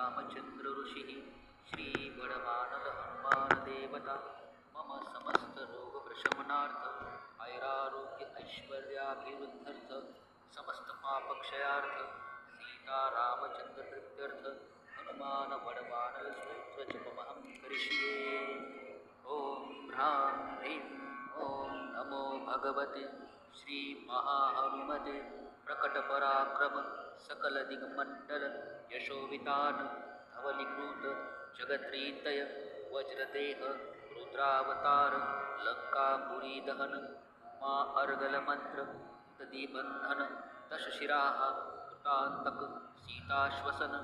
श्रीरामचन्द्रऋषिः देवता मम समस्त रोग प्रशमनार्थ ऐरारोग्य ऐश्वर्याभिवृद्धर्थ समस्तपापक्षयार्थ सीतारामचन्द्रप्रीत्यर्थ हनुमानबडवानलस्तोत्रजपमहं भगवते श्रीमहाहनुमते प्रकटपराक्रम सकलदिग्मण्डल यशोवितान धवलीकृत जगद्रीतय वज्रदेह रुद्रावतार लङ्कापुरीदहन उमा अर्गलमन्त्र तदीबन्धन दशशिराः कृतान्तक सीताश्वसन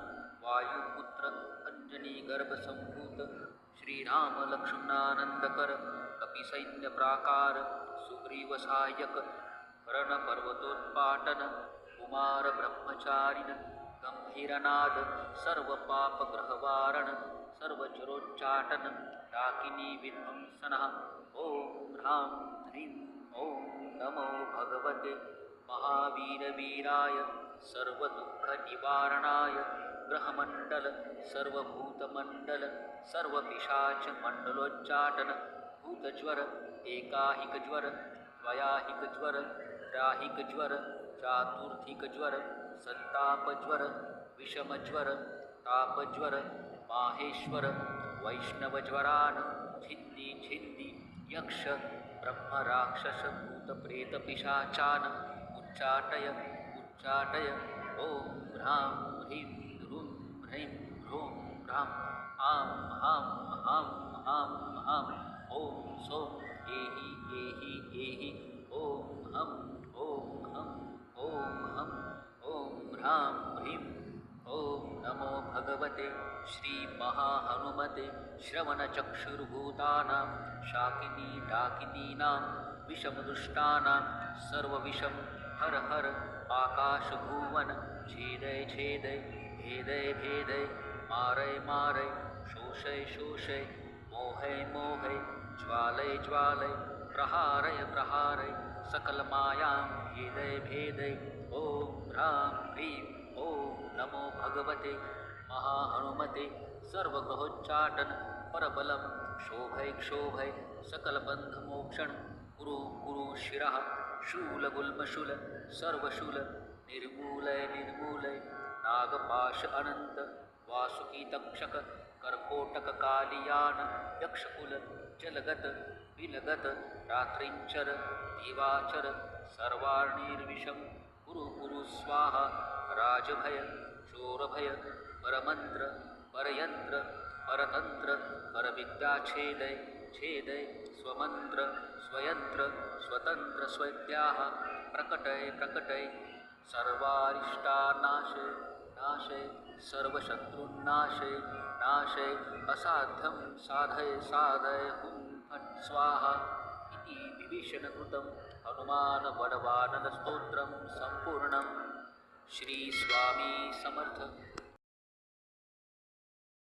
वायुपुत्र अञ्जनीगर्भसम्भूत श्रीरामलक्ष्मणानन्दकर कपिसैन्यप्राकार सुग्रीवसायक रणपर्वतोत्पाटन कुमारब्रह्मचारिण, गम्भीरनाद सर्वपापग्रहवारण सर्वचरोच्चाटन, डाकिनी विध्वंसनः। ॐ ह्रां ह्रीं, ॐ नमो भगवते। महावीरवीराय, सर्वदुःखनिवारणाय, ग्रहमण्डल, सर्वभूतमण्डल, सर्वपिशाचमण्डलोच्चाटन। भूतज्वर एकाहिकज्वर द्वयाहिकज्वर त्राहिकज्वर चातुर्थिकज्वर सन्तापज्वर विषमज्वर तापज्वर माहेश्वर वैष्णवज्वरान् छिन्दी छिन्दी यक्ष ब्रह्मराक्षस भूतप्रेतपिशाचान् उच्चाटय उच्चाटय, ॐ ह्रां ह्रीं ह्रूं ह्रैं ह्रूं ह्रां आं हाँ हाँ हाँ हाँ, ॐ सौं एहि एहि एहि। ॐ हं ॐ हं ॐ हं, ॐ ह्रां ह्रीं। ॐ नमो भगवते श्रीमहाहनुमते श्रवणचक्षुर्भूतानां, शाकिनी डाकिनीनां, विषमदुष्टानां, सर्वविषं हर हर आकाशभुवन। छेदय छेदय, भेदय भेदय, मारय मारय, शोषय शोषय, मोहय मोहय। ज्वालय ज्वालय प्रहारय प्रहारय सकलमायां भेदय भेदय। ॐ ह्रां ह्रीं ॐ नमो भगवते महाहनुमते। सर्वग्रहोच्चाटन परबलं शोभय क्षोभय सकलबन्धमोक्षण कुरु कुरु शिरः शूलगुल्मशूल सर्वशूल निर्मूलय निर्मूलय नागपाश अनन्त वासुकीतक्षक कर्कोटककालियान यक्षकुल जलगत विलगत रात्रिञ्चर दिवाचर सर्वार्णिर्विषं कुरु कुरु स्वाहा राजभय चोरभय परमन्त्र परयन्त्र परतन्त्र परविद्याछेदय छेदय स्वमन्त्र स्वयन्त्र स्वतन्त्र स्वद्याः प्रकटय प्रकटय सर्वारिष्टानाशे नाशे सर्वशत्रुन्नाशे नाशे असाध्यं साधय साधय हुं फट् स्वाहा इति विभीषणकृतं हनुमानवडवानलस्तोत्रं सम्पूर्णं। श्रीस्वामी समर्थ